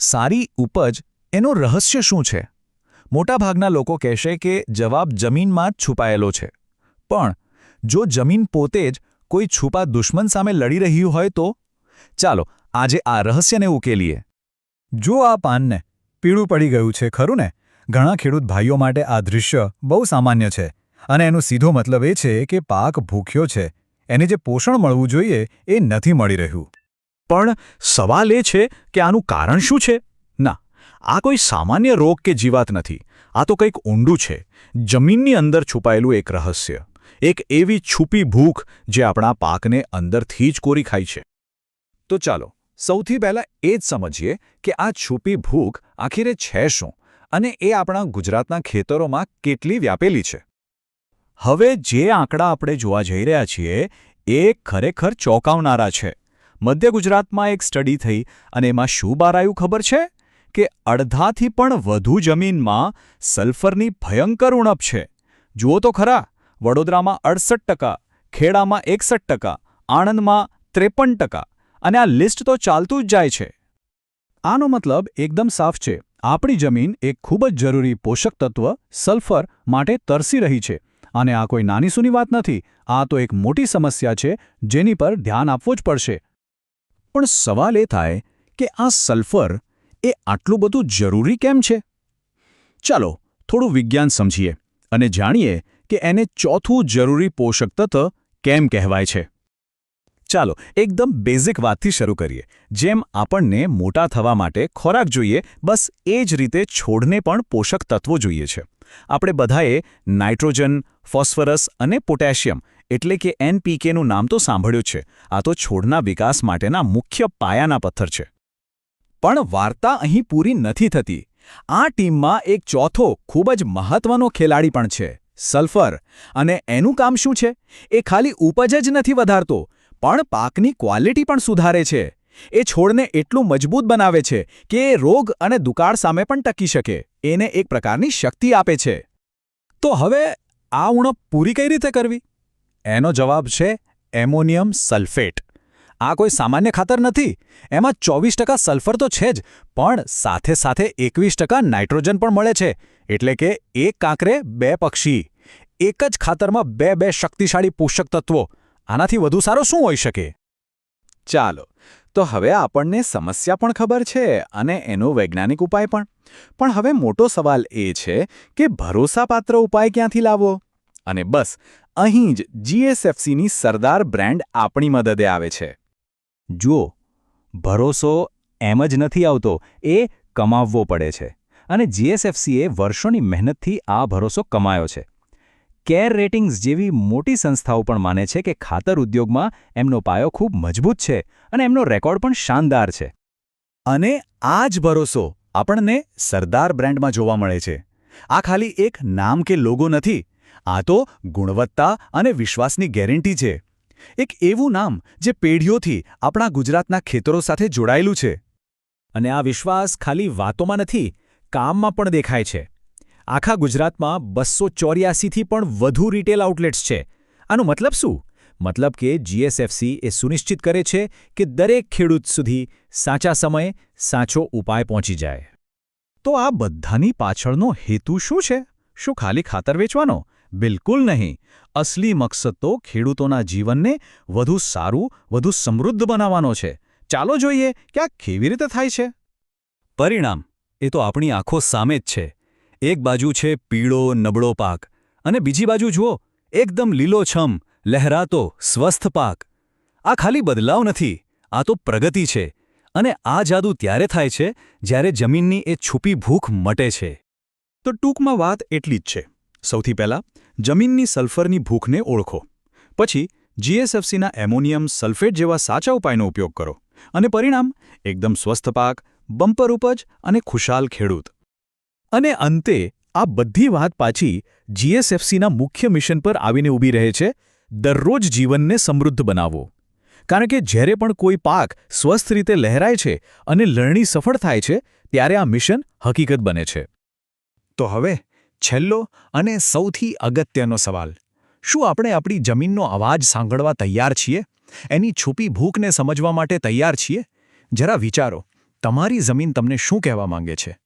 સારી ઉપજ એનું રહસ્ય શું છે? મોટાભાગના લોકો કહેશે કે જવાબ જમીનમાં જ છુપાયેલો છે. પણ જો જમીન પોતે જ કોઈ છુપા દુશ્મન સામે લડી રહ્યું હોય તો? ચાલો, આજે આ રહસ્યને ઉકેલીએ. જો આ પાનને પીળું પડી ગયું છે, ખરું ને? ઘણા ખેડૂત ભાઈઓ માટે આ દૃશ્ય બહુ સામાન્ય છે અને એનો સીધો મતલબ એ છે કે પાક ભૂખ્યો છે. એને જે પોષણ મળવું જોઈએ એ નથી મળી રહ્યું. પણ સવાલ એ છે કે આનું કારણ શું છે? ના, આ કોઈ સામાન્ય રોગ કે જીવાત નથી. આ તો કંઈક ઊંડું છે. જમીનની અંદર છુપાયેલું એક રહસ્ય. એક એવી છુપી ભૂખ જે આપણા પાકને અંદરથી જ કોરી ખાય છે. તો ચાલો, સૌથી પહેલાં એ જ સમજીએ કે આ છુપી ભૂખ આખીરે છે શું અને એ આપણા ગુજરાતના ખેતરોમાં કેટલી વ્યાપેલી છે. હવે જે આંકડા આપણે જોવા જઈ રહ્યા છીએ, એ ખરેખર ચોંકાવનારા છે. મધ્ય ગુજરાતમાં એક સ્ટડી થઈ અને એમાં શું બહાર આવ્યું ખબર છે? કે અડધાથી પણ વધુ જમીનમાં સલ્ફરની ભયંકર ઉણપ છે. જુઓ તો ખરા, વડોદરામાં અડસઠ ટકા, ખેડામાં એકસઠ ટકા, આણંદમાં ત્રેપન ટકા, અને આ લિસ્ટ તો ચાલતું જ જાય છે. આનો મતલબ એકદમ સાફ છે. આપણી જમીન એક ખૂબ જ જરૂરી પોષક તત્વ, સલ્ફર, માટે તરસી રહી છે. અને આ કોઈ નાની સૂની વાત નથી. આ તો એક મોટી સમસ્યા છે જેની પર ધ્યાન આપવું જ પડશે. પણ સવાલ એ થાય કે આ સલ્ફર એ આટલું બધું જરૂરી કેમ છે? ચાલો, થોડું વિજ્ઞાન સમજીએ અને જાણીએ કે એને ચોથું જરૂરી પોષક તત્વ કેમ કહેવાય છે. ચાલો, એકદમ બેઝિક વાતથી શરૂ કરીએ. જેમ આપણને મોટા થવા માટે ખોરાક જોઈએ, બસ એ જ રીતે છોડને પણ પોષક તત્વો જોઈએ છે. આપણે બધાએ નાઇટ્રોજન, ફોસ્ફરસ અને પોટેશિયમ એટલે કે એનપીકેનું નામ તો સાંભળ્યું છે. આ તો છોડના વિકાસ માટેના મુખ્ય પાયાના પથ્થર છે. પણ વાર્તા અહીં પૂરી નથી થતી. આ ટીમમાં એક ચોથો ખૂબ જ મહત્વનો ખેલાડી પણ છે, સલ્ફર. અને એનું કામ શું છે? એ ખાલી ઉપજ જ નથી વધારતો, પણ પાકની ક્વોલિટી પણ સુધારે છે. એ છોડને એટલું મજબૂત બનાવે છે કે એ રોગ અને દુકાળ સામે પણ ટકી શકે. એને એક પ્રકારની શક્તિ આપે છે. તો હવે આ ઉણપ પૂરી કઈ રીતે કરવી? એનો જવાબ છે એમોનિયમ સલ્ફેટ. આ કોઈ સામાન્ય ખાતર નથી. એમાં ચોવીસ ટકા સલ્ફર તો છે જ, પણ સાથે સાથે એકવીસ ટકા નાઇટ્રોજન પણ મળે છે. એટલે કે એક કાંકરે બે પક્ષી. એક જ ખાતરમાં બે બે શક્તિશાળી પોષક તત્વો. આનાથી વધુ સારો શું હોઈ શકે? ચાલો, તો હવે આપણને સમસ્યા પણ ખબર છે અને એનો વૈજ્ઞાનિક ઉપાય પણ. પણ હવે મોટો સવાલ એ છે કે ભરોસાપાત્ર ઉપાય ક્યાંથી લાવવો? અને બસ, અહીં જ જીએસએફસીની સરદાર બ્રાન્ડ આપણી મદદે આવે છે. જુઓ, ભરોસો એમ જ નથી આવતો, એ કમાવવો પડે છે. અને જીએસએફસીએ વર્ષોની મહેનતથી આ ભરોસો કમાયો છે. કેર રેટિંગ્સ જેવી મોટી સંસ્થાઓ પણ માને છે કે ખાતર ઉદ્યોગમાં એમનો પાયો ખૂબ મજબૂત છે અને એમનો રેકોર્ડ પણ શાનદાર છે. અને આ જ ભરોસો આપણને સરદાર બ્રાન્ડમાં જોવા મળે છે. આ ખાલી એક નામ કે લોગો નથી આ તો ગુણવત્તા અને વિશ્વાસની ગેરંટી છે. એક એવું નામ જે પેઢીઓથી આપણા ગુજરાતના ખેતરો સાથે જોડાયેલું છે. અને આ વિશ્વાસ ખાલી વાતોમાં નથી, કામમાં પણ દેખાય છે. આખા ગુજરાતમાં બસો ચોર્યાસીથી પણ વધુ રિટેલ આઉટલેટ્સ છે. આનો મતલબ શું? મતલબ કે જીએસએફસી એ સુનિશ્ચિત કરે છે કે દરેક ખેડૂત સુધી સાચા સમયે સાચો ઉપાય પહોંચી જાય. તો આ બધાની પાછળનો હેતુ શું છે? શું ખાલી ખાતર વેચવાનો? બિલકુલ નહીં. અસલી મકસદ તો ખેડૂતોના જીવનને વધુ સારું, વધુ સમૃદ્ધ બનાવવાનો છે. ચાલો જોઈએ કે આ કેવી રીતે થાય છે. પરિણામ. એ તો આપણી આંખો સામે જ છે. એક બાજુ છે પીળો, નબળો પાક. અને બીજી બાજુ જુઓ, એકદમ લીલોછમ, લહેરાતો, સ્વસ્થ પાક. આ ખાલી બદલાવ નથી, આ તો પ્રગતિ છે. અને આ જાદુ ત્યારે થાય છે જ્યારે જમીનની એ છુપી ભૂખ મટે છે. તો ટૂંકમાં વાત એટલી જ છે. સૌથી પહેલાં, જમીનની સલ્ફરની ભૂખને ઓળખો. પછી જીએસએફસીના એમોનિયમ સલ્ફેટ જેવા સાચા ઉપાયનો ઉપયોગ કરો અને પરિણામ, એકદમ સ્વસ્થ પાક, બમ્પર ઉપજ અને ખુશાલ ખેડૂત. અને અંતે, આ બધી વાત પાછી જીએસએફસીના મુખ્ય મિશન પર આવીને ઊભી રહે છે, દરરોજ જીવનને સમૃદ્ધ બનાવો કારણ કે જ્યારે પણ કોઈ પાક સ્વસ્થ રીતે લહેરાય છે અને લણણી સફળ થાય છે, ત્યારે આ મિશન હકીકત બને છે. તો હવે છેલ્લો અને સૌથી અગત્યનો સવાલ. શું આપણે આપણી જમીનનો અવાજ સાંભળવા તૈયાર છીએ? એની છુપી ભૂખને સમજવા માટે તૈયાર છીએ? જરા વિચારો, તમારી જમીન તમને શું કહેવા માંગે છે?